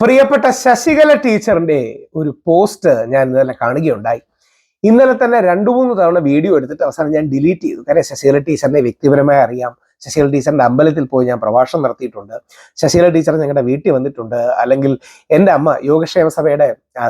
പ്രിയപ്പെട്ട ശശികല ടീച്ചറിന്റെ ഒരു പോസ്റ്റ് ഞാൻ ഇന്നലെ കാണുകയുണ്ടായി. ഇന്നലെ തന്നെ രണ്ടു മൂന്ന് തവണ വീഡിയോ എടുത്തിട്ട് അവസാനം ഞാൻ ഡിലീറ്റ് ചെയ്തു. കാരണം ശശികല ടീച്ചറിനെ വ്യക്തിപരമായി അറിയാം. ശശികല ടീച്ചറിന്റെ അമ്പലത്തിൽ പോയി ഞാൻ പ്രഭാഷണം നടത്തിയിട്ടുണ്ട്. ശശികല ടീച്ചർ ഞങ്ങളുടെ വീട്ടിൽ വന്നിട്ടുണ്ട്. അല്ലെങ്കിൽ എന്റെ അമ്മ യോഗക്ഷേമ സഭയുടെ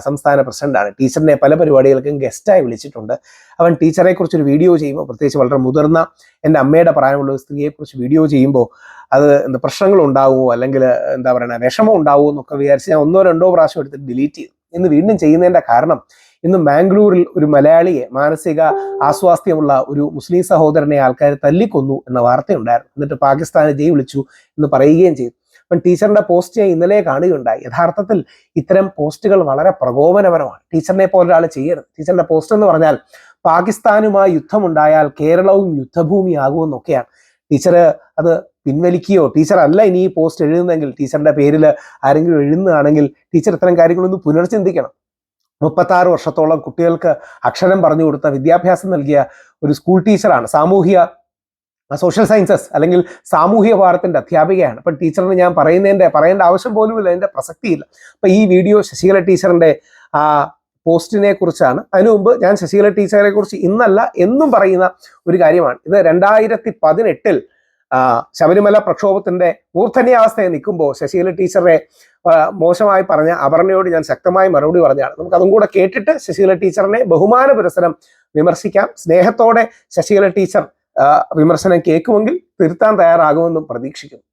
സംസ്ഥാന പ്രസിഡന്റാണ് ടീച്ചറിനെ പല പരിപാടികൾക്കും ഗസ്റ്റായി വിളിച്ചിട്ടുണ്ട്. അവൻ ടീച്ചറെ കുറിച്ച് ഒരു വീഡിയോ ചെയ്യുമ്പോൾ പ്രത്യേകിച്ച് വളരെ മുതിർന്ന എന്റെ അമ്മയുടെ പ്രായമുള്ള ഒരു സ്ത്രീയെക്കുറിച്ച് വീഡിയോ ചെയ്യുമ്പോൾ അത് എന്താ പ്രശ്നങ്ങൾ ഉണ്ടാവുമോ? അല്ലെങ്കിൽ എന്താ പറയുക വിഷമം ഉണ്ടാവുമോ എന്നൊക്കെ വിചാരിച്ച് ഞാൻ ഒന്നോ രണ്ടോ പ്രാവശ്യം എടുത്തിട്ട് ഡിലീറ്റ് ചെയ്തു. ഇന്ന് വീണ്ടും ചെയ്യുന്നതിന്റെ കാരണം ഇന്ന് മാംഗ്ലൂരിൽ ഒരു മലയാളിയെ മാനസിക ആസ്വാസ്ഥ്യമുള്ള ഒരു മുസ്ലിം സഹോദരനെ ആൾക്കാർ തല്ലിക്കൊന്നു എന്ന വാർത്തയുണ്ടായിരുന്നു. എന്നിട്ട് പാകിസ്ഥാനെ ജയ് വിളിച്ചു എന്ന് പറയുകയും ചെയ്തു. അപ്പം ടീച്ചറിന്റെ പോസ്റ്റ് ഞാൻ ഇന്നലെ കാണുകയുണ്ടായി. യഥാർത്ഥത്തിൽ ഇത്തരം പോസ്റ്റുകൾ വളരെ പ്രകോപനപരമാണ്. ടീച്ചറിനെ പോലെ ഒരാൾ ചെയ്യരുത്. ടീച്ചറിന്റെ പോസ്റ്റ് എന്ന് പറഞ്ഞാൽ പാകിസ്ഥാനുമായി യുദ്ധമുണ്ടായാൽ കേരളവും യുദ്ധഭൂമിയാകുമെന്നൊക്കെയാണ്. ടീച്ചർ അത് പിൻവലിക്കുകയോ ടീച്ചർ അല്ല ഇനി ഈ പോസ്റ്റ് എഴുതുന്നതെങ്കിൽ ടീച്ചറിന്റെ പേരിൽ ആരെങ്കിലും എഴുതുന്നതാണെങ്കിൽ ടീച്ചർ ഇത്തരം കാര്യങ്ങളൊന്ന് പുനർചിന്തിക്കണം. മുപ്പത്താറ് വർഷത്തോളം കുട്ടികൾക്ക് അക്ഷരം പറഞ്ഞു കൊടുത്ത വിദ്യാഭ്യാസം നൽകിയ ഒരു സ്കൂൾ ടീച്ചറാണ് സാമൂഹിക സോഷ്യൽ സയൻസസ് അല്ലെങ്കിൽ സാമൂഹ്യ പാഠത്തിന്റെ അധ്യാപികയാണ്. അപ്പം ടീച്ചറിന് ഞാൻ പറയുന്നതിന്റെ പറയേണ്ട ആവശ്യം പോലുമില്ല അതിന്റെ പ്രസക്തിയില്ല. അപ്പൊ ഈ വീഡിയോ ശശികല ടീച്ചറിന്റെ ആ പോസ്റ്റിനെ കുറിച്ചാണ്. അതിനു മുമ്പ് ഞാൻ ശശികല ടീച്ചറെ കുറിച്ച് ഇന്നല്ല എന്നും പറയുന്ന ഒരു കാര്യമാണ്. ഇത് രണ്ടായിരത്തി പതിനെട്ടിൽ ശബരിമല പ്രക്ഷോഭത്തിന്റെ മൂർധന്യാവസ്ഥയിൽ നിൽക്കുമ്പോൾ ശശീല ടീച്ചറെ മോശമായി പറഞ്ഞ അപർണയോട് ഞാൻ ശക്തമായി മറുപടി പറഞ്ഞതാണ്. നമുക്ക് അതും കൂടെ കേട്ടിട്ട് ശശീല ടീച്ചറിനെ ബഹുമാന പുരസരം വിമർശിക്കാം. സ്നേഹത്തോടെ ശശീല ടീച്ചർ വിമർശനം കേൾക്കുമെങ്കിൽ തിരുത്താൻ തയ്യാറാകുമെന്നും പ്രതീക്ഷിക്കുന്നു.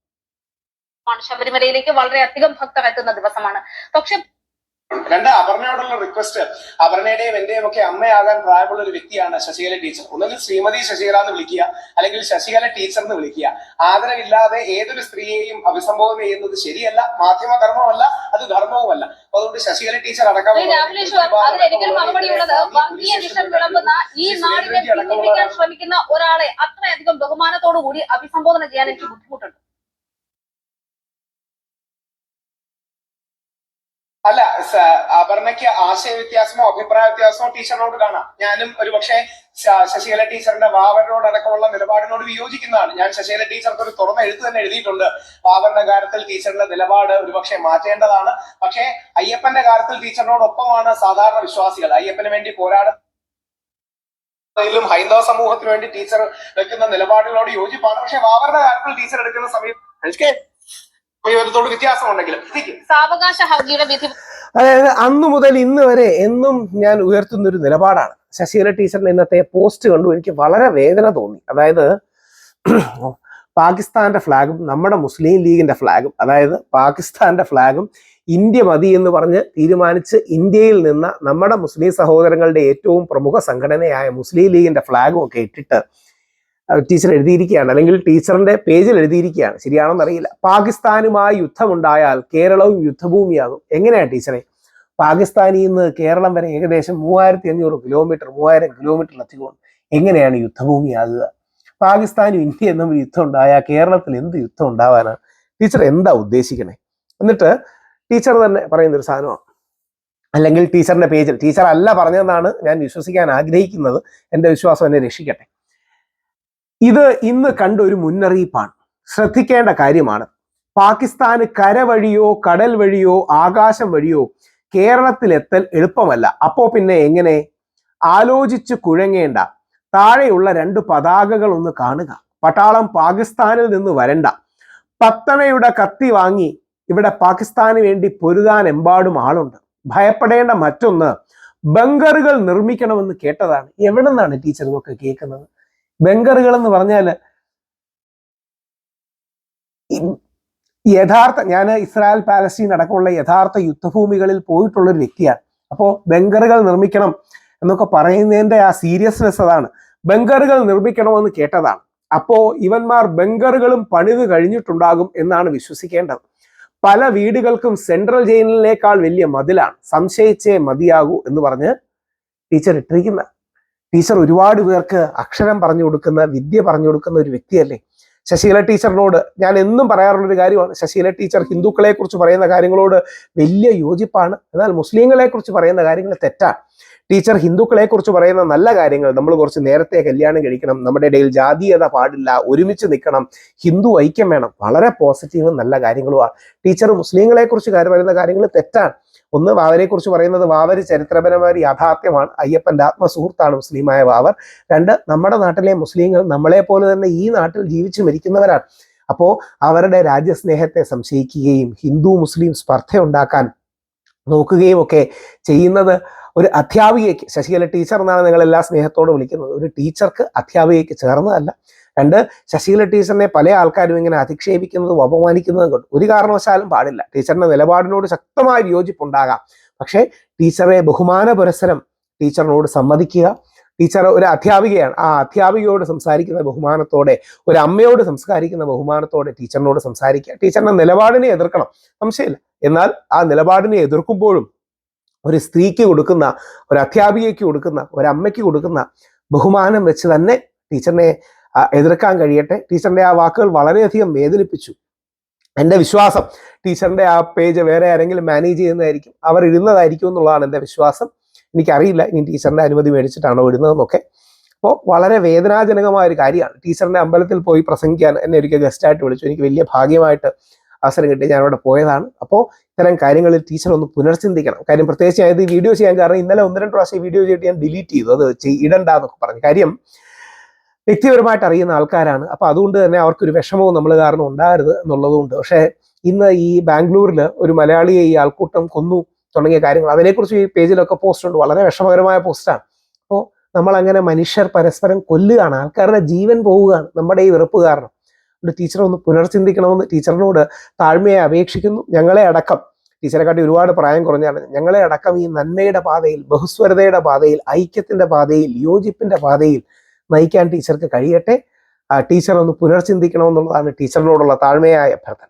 ശബരിമലയിലേക്ക് വളരെയധികം ഭക്തർ എത്തുന്ന ദിവസമാണ്. പക്ഷെ രണ്ട് അപർണയോടുള്ള റിക്വസ്റ്റ് അപർണയുടെയും എന്റെയും ഒക്കെ അമ്മയാകാൻ പ്രായമുള്ള ഒരു വ്യക്തിയാണ് ശശികല ടീച്ചർ ഒന്നുകിൽ ശ്രീമതി ശശികല എന്ന് വിളിക്കുക അല്ലെങ്കിൽ ശശികല ടീച്ചർ എന്ന് വിളിക്കുക. ആദരവില്ലാതെ ഏതൊരു സ്ത്രീയെയും അഭിസംബോധന ചെയ്യുന്നത് ശരിയല്ല മാധ്യമ മാധ്യമധർമ്മമല്ല അത് ധർമ്മവുമല്ല. അപ്പൊ അതുകൊണ്ട് ശശികല ടീച്ചർ അടക്കം ഈ നാടിനെ ഭിന്നിപ്പിക്കാൻ ശ്രമിക്കുന്ന ഒരാളെ അത്രയധികം ബഹുമാനത്തോടു കൂടി അഭിസംബോധന ചെയ്യാൻ എനിക്ക് ബുദ്ധിമുട്ടുണ്ട്. അല്ല അപർണയ്ക്ക് ആശയ വ്യത്യാസമോ അഭിപ്രായ വ്യത്യാസമോ ടീച്ചറിനോട് കാണാം. ഞാനും ഒരുപക്ഷെ പക്ഷേ ശശികല ടീച്ചറിന്റെ വാവറിനോട് അടക്കമുള്ള നിലപാടിനോട് വിയോജിക്കുന്നതാണ്. ഞാൻ ശശികല ടീച്ചർക്ക് ഒരു തുറന്ന എഴുത്ത് തന്നെ എഴുതിയിട്ടുണ്ട്. വാവറിന്റെ കാര്യത്തിൽ ടീച്ചറിന്റെ നിലപാട് ഒരുപക്ഷെ മാറ്റേണ്ടതാണ്. പക്ഷേ അയ്യപ്പന്റെ കാര്യത്തിൽ ടീച്ചറിനോടൊപ്പമാണ് സാധാരണ വിശ്വാസികൾ. അയ്യപ്പന് വേണ്ടി പോരാടും ും ഹൈന്ദവ സമൂഹത്തിന് വേണ്ടി ടീച്ചർ വെക്കുന്ന നിലപാടുകളോട് യോജിപ്പാണ്. പക്ഷെ വാവറുടെ കാര്യത്തിൽ ടീച്ചർ എടുക്കുന്ന സമയം എനിക്ക് ഒരു വ്യത്യാസമുണ്ടെങ്കിലും. എത്തിക്കും സാവകാശ ഹർജിയുടെ വിധി അതായത് അന്ന് മുതൽ ഇന്ന് വരെ എന്നും ഞാൻ ഉയർത്തുന്ന ഒരു നിലപാടാണ്. ശശികല ടീച്ചറിന്റെ ഇന്നത്തെ പോസ്റ്റ് കണ്ടു എനിക്ക് വളരെ വേദന തോന്നി. അതായത് പാകിസ്ഥാന്റെ ഫ്ലാഗും നമ്മുടെ മുസ്ലിം ലീഗിന്റെ ഫ്ലാഗും അതായത് പാകിസ്ഥാന്റെ ഫ്ലാഗും ഇന്ത്യ മതി എന്ന് പറഞ്ഞ് തീരുമാനിച്ച് ഇന്ത്യയിൽ നിന്ന് നമ്മുടെ മുസ്ലിം സഹോദരങ്ങളുടെ ഏറ്റവും പ്രമുഖ സംഘടനയായ മുസ്ലിം ലീഗിന്റെ ഫ്ലാഗും ഒക്കെ ഇട്ടിട്ട് ടീച്ചർ എഴുതിയിരിക്കുകയാണ്. അല്ലെങ്കിൽ ടീച്ചറിന്റെ പേജിൽ എഴുതിയിരിക്കുകയാണ്. ശരിയാണെന്നറിയില്ല പാകിസ്ഥാനുമായി യുദ്ധമുണ്ടായാൽ കേരളവും യുദ്ധഭൂമിയാകും. എങ്ങനെയാണ് ടീച്ചറെ? പാകിസ്ഥാനിൽ നിന്ന് കേരളം വരെ ഏകദേശം മൂവായിരത്തി അഞ്ഞൂറ് കിലോമീറ്റർ മൂവായിരം കിലോമീറ്ററിലധികം എങ്ങനെയാണ് യുദ്ധഭൂമിയാകുക? പാകിസ്ഥാനും ഇന്ത്യ എന്നും യുദ്ധം ഉണ്ടായാൽ കേരളത്തിൽ എന്ത് യുദ്ധം ഉണ്ടാവാനാണ്? ടീച്ചർ എന്താ ഉദ്ദേശിക്കണേ? എന്നിട്ട് ടീച്ചർ തന്നെ പറയുന്ന ഒരു സാധനമാണ്. അല്ലെങ്കിൽ ടീച്ചറിന്റെ പേജിൽ ടീച്ചർ അല്ല പറഞ്ഞതെന്നാണ് ഞാൻ വിശ്വസിക്കാൻ ആഗ്രഹിക്കുന്നത്. എന്റെ വിശ്വാസം എന്നെ രക്ഷിക്കട്ടെ. ഇത് ഇന്ന് കണ്ട ഒരു മുന്നറിയിപ്പാണ്. ശ്രദ്ധിക്കേണ്ട കാര്യമാണ്. പാകിസ്ഥാന് കര വഴിയോ കടൽ വഴിയോ ആകാശം വഴിയോ കേരളത്തിലെത്തൽ എളുപ്പമല്ല. അപ്പോ പിന്നെ എങ്ങനെ? ആലോചിച്ച് കുഴങ്ങേണ്ട. താഴെയുള്ള രണ്ട് പതാകകൾ ഒന്ന് കാണുക. പട്ടാളം പാകിസ്ഥാനിൽ നിന്ന് വരണ്ട. പത്തണയുടെ കത്തി വാങ്ങി ഇവിടെ പാകിസ്ഥാന് വേണ്ടി പൊരുതാൻ എമ്പാടും ആളുണ്ട്. ഭയപ്പെടേണ്ട മറ്റൊന്ന് ബങ്കറുകൾ നിർമ്മിക്കണമെന്ന് കേട്ടതാണ്. എവിടെ നിന്നാണ് ടീച്ചർ ഇതൊക്കെ കേൾക്കുന്നത്? ബങ്കറുകൾ എന്ന് പറഞ്ഞാൽ യഥാർത്ഥ ഞാൻ ഇസ്രായേൽ പാലസ്തീൻ അടക്കമുള്ള യഥാർത്ഥ യുദ്ധഭൂമികളിൽ പോയിട്ടുള്ള ഒരു വ്യക്തിയാണ്. അപ്പോൾ ബങ്കറുകൾ നിർമ്മിക്കണം എന്നൊക്കെ പറയുന്നതിന്റെ ആ സീരിയസ്നെസ് അതാണ്. ബങ്കറുകൾ നിർമ്മിക്കണമെന്ന് കേട്ടതാണ്. അപ്പോ ഇവന്മാർ ബങ്കറുകളും പണിത് കഴിഞ്ഞിട്ടുണ്ടാകും എന്നാണ് വിശ്വസിക്കേണ്ടത്. പല വീടുകൾക്കും സെൻട്രൽ ജയിലിനേക്കാൾ വലിയ മതിലാണ്. സംശയിച്ചേ മതിയാകൂ എന്ന് പറഞ്ഞ് ടീച്ചർ ഇട്ടിരിക്കുന്ന ടീച്ചർ ഒരുപാട് പേർക്ക് അക്ഷരം പറഞ്ഞു കൊടുക്കുന്ന വിദ്യ പറഞ്ഞു കൊടുക്കുന്ന ഒരു വ്യക്തിയല്ലേ? ശശീല ടീച്ചറിനോട് ഞാൻ എന്നും പറയാറുള്ള ഒരു കാര്യമാണ്. ശശീല ടീച്ചർ ഹിന്ദുക്കളെ കുറിച്ച് പറയുന്ന കാര്യങ്ങളോട് വലിയ യോജിപ്പാണ്. എന്നാൽ മുസ്ലിങ്ങളെ കുറിച്ച് പറയുന്ന കാര്യങ്ങൾ തെറ്റാണ്. ടീച്ചർ ഹിന്ദുക്കളെ കുറിച്ച് പറയുന്ന നല്ല കാര്യങ്ങൾ നമ്മൾ കുറച്ച് നേരത്തെ കല്യാണം കഴിക്കണം നമ്മുടെ ഇടയിൽ ജാതീയത പാടില്ല ഒരുമിച്ച് നിൽക്കണം ഹിന്ദു ഐക്യം വേണം. വളരെ പോസിറ്റീവും നല്ല കാര്യങ്ങളുമാണ്. ടീച്ചർ മുസ്ലിങ്ങളെ കുറിച്ച് പറയുന്ന കാര്യങ്ങൾ തെറ്റാണ്. ഒന്ന് വാവരെ കുറിച്ച് പറയുന്നത് വാവര് ചരിത്രപരമായ യാഥാർത്ഥ്യമാണ്. അയ്യപ്പന്റെ ആത്മസുഹൃത്താണ് മുസ്ലിമായ വാവർ. രണ്ട് നമ്മുടെ നാട്ടിലെ മുസ്ലിങ്ങൾ നമ്മളെ പോലെ തന്നെ ഈ നാട്ടിൽ ജീവിച്ചു മരിക്കുന്നവരാണ്. അപ്പോൾ അവരുടെ രാജ്യസ്നേഹത്തെ സംശയിക്കുകയും ഹിന്ദു മുസ്ലിം സ്പർദ്ധ ഉണ്ടാക്കാൻ നോക്കുകയും ഒക്കെ ചെയ്യുന്നത് ഒരു അധ്യാപികയ്ക്ക് ശശികല ടീച്ചർ എന്നാണ് നിങ്ങൾ എല്ലാ സ്നേഹത്തോടും വിളിക്കുന്നത്. ഒരു ടീച്ചർക്ക് അധ്യാപികയ്ക്ക് ചേർന്നതല്ല. രണ്ട് ശശികല ടീച്ചറിനെ പല ആൾക്കാരും ഇങ്ങനെ അധിക്ഷേപിക്കുന്നതും അപമാനിക്കുന്നതും കൊണ്ട്. ഒരു കാരണവശാലും പാടില്ല. ടീച്ചറിന്റെ നിലപാടിനോട് ശക്തമായ വിയോജിപ്പുണ്ടാകാം പക്ഷേ ടീച്ചറെ ബഹുമാന പുരസരം ടീച്ചറിനോട് സമ്മതിക്കുക ടീച്ചർ ഒരു അധ്യാപികയാണ്. ആ അധ്യാപികയോട് സംസാരിക്കുന്ന ബഹുമാനത്തോടെ ഒരു അമ്മയോട് സംസ്കാരിക്കുന്ന ബഹുമാനത്തോടെ ടീച്ചറിനോട് സംസാരിക്കുക. ടീച്ചറിന്റെ നിലപാടിനെ എതിർക്കണം. സംശയമില്ല. എന്നാൽ ആ നിലപാടിനെ എതിർക്കുമ്പോഴും ഒരു സ്ത്രീക്ക് കൊടുക്കുന്ന ഒരു അധ്യാപികയ്ക്ക് കൊടുക്കുന്ന ഒരു അമ്മയ്ക്ക് കൊടുക്കുന്ന ബഹുമാനം വെച്ച് തന്നെ ടീച്ചറിനെ എതിർക്കാൻ കഴിയട്ടെ. ടീച്ചറിന്റെ ആ വാക്കുകൾ വളരെയധികം വേദനിപ്പിച്ചു. എന്റെ വിശ്വാസം ടീച്ചറിന്റെ ആ പേജ് വേറെ ആരെങ്കിലും മാനേജ് ചെയ്യുന്നതായിരിക്കും. അവർ ഇടുന്നതായിരിക്കും എന്നുള്ളതാണ് എന്റെ വിശ്വാസം. എനിക്കറിയില്ല. ഇനി ടീച്ചറിന്റെ അനുമതി മേടിച്ചിട്ടാണോ ഇടുന്നതെന്നൊക്കെ. അപ്പോൾ വളരെ വേദനാജനകമായ ഒരു കാര്യമാണ്. ടീച്ചറിന്റെ അമ്പലത്തിൽ പോയി പ്രസംഗിക്കാൻ എന്നെ ഒരിക്കൽ ഗസ്റ്റായിട്ട് വിളിച്ചു. എനിക്ക് വലിയ ഭാഗ്യമായിട്ട് അവസരം കിട്ടി. ഞാൻ അവിടെ പോയതാണ്. അപ്പോൾ ഇത്തരം കാര്യങ്ങളിൽ ടീച്ചർ ഒന്ന് പുനർചിന്തിക്കണം. കാര്യം പ്രത്യേകിച്ച് ഞാൻ ഇത് വീഡിയോ ചെയ്യാൻ കാരണം ഇന്നലെ ഒന്ന് രണ്ട് പ്രാവശ്യം വീഡിയോ ചെയ്തിട്ട് ഞാൻ ഡിലീറ്റ് ചെയ്തു. അത് ഇടണ്ട എന്നൊക്കെ പറഞ്ഞു. കാര്യം വ്യക്തിപരമായിട്ട് അറിയുന്ന ആൾക്കാരാണ്. അപ്പൊ അതുകൊണ്ട് തന്നെ അവർക്കൊരു വിഷമവും നമ്മൾ കാരണം ഉണ്ടാകരുത് എന്നുള്ളതുകൊണ്ട്. പക്ഷേ ഇന്ന് ഈ ബാംഗ്ലൂരിൽ ഒരു മലയാളിയെ ഈ ആൾക്കൂട്ടം കൊന്നു തുടങ്ങിയ കാര്യങ്ങൾ അതിനെക്കുറിച്ച് ഈ പേജിലൊക്കെ പോസ്റ്റ് ഉണ്ട്. വളരെ വിഷമകരമായ പോസ്റ്റാണ് അപ്പോൾ നമ്മൾ അങ്ങനെ മനുഷ്യർ പരസ്പരം കൊല്ലുകയാണ്. ആൾക്കാരുടെ ജീവൻ പോവുകയാണ്. നമ്മുടെ ഈ വെറുപ്പ് കാരണം. അതുകൊണ്ട് ടീച്ചർ ഒന്ന് പുനർചിന്തിക്കണമെന്ന് ടീച്ചറിനോട് താഴ്മയെ അപേക്ഷിക്കുന്നു. ഞങ്ങളെ അടക്കം ടീച്ചറെ കാട്ടി ഒരുപാട് പ്രായം കുറഞ്ഞാണ് ഞങ്ങളെ അടക്കം ഈ നന്മയുടെ പാതയിൽ ബഹുസ്വരതയുടെ പാതയിൽ ഐക്യത്തിന്റെ പാതയിൽ യോജിപ്പിന്റെ പാതയിൽ നയിക്കാൻ ടീച്ചർക്ക് കഴിയട്ടെ. ടീച്ചർ ഒന്ന് പുനർചിന്തിക്കണമെന്നുള്ളതാണ് ടീച്ചറിനോടുള്ള താഴ്മയായ അഭ്യർത്ഥന.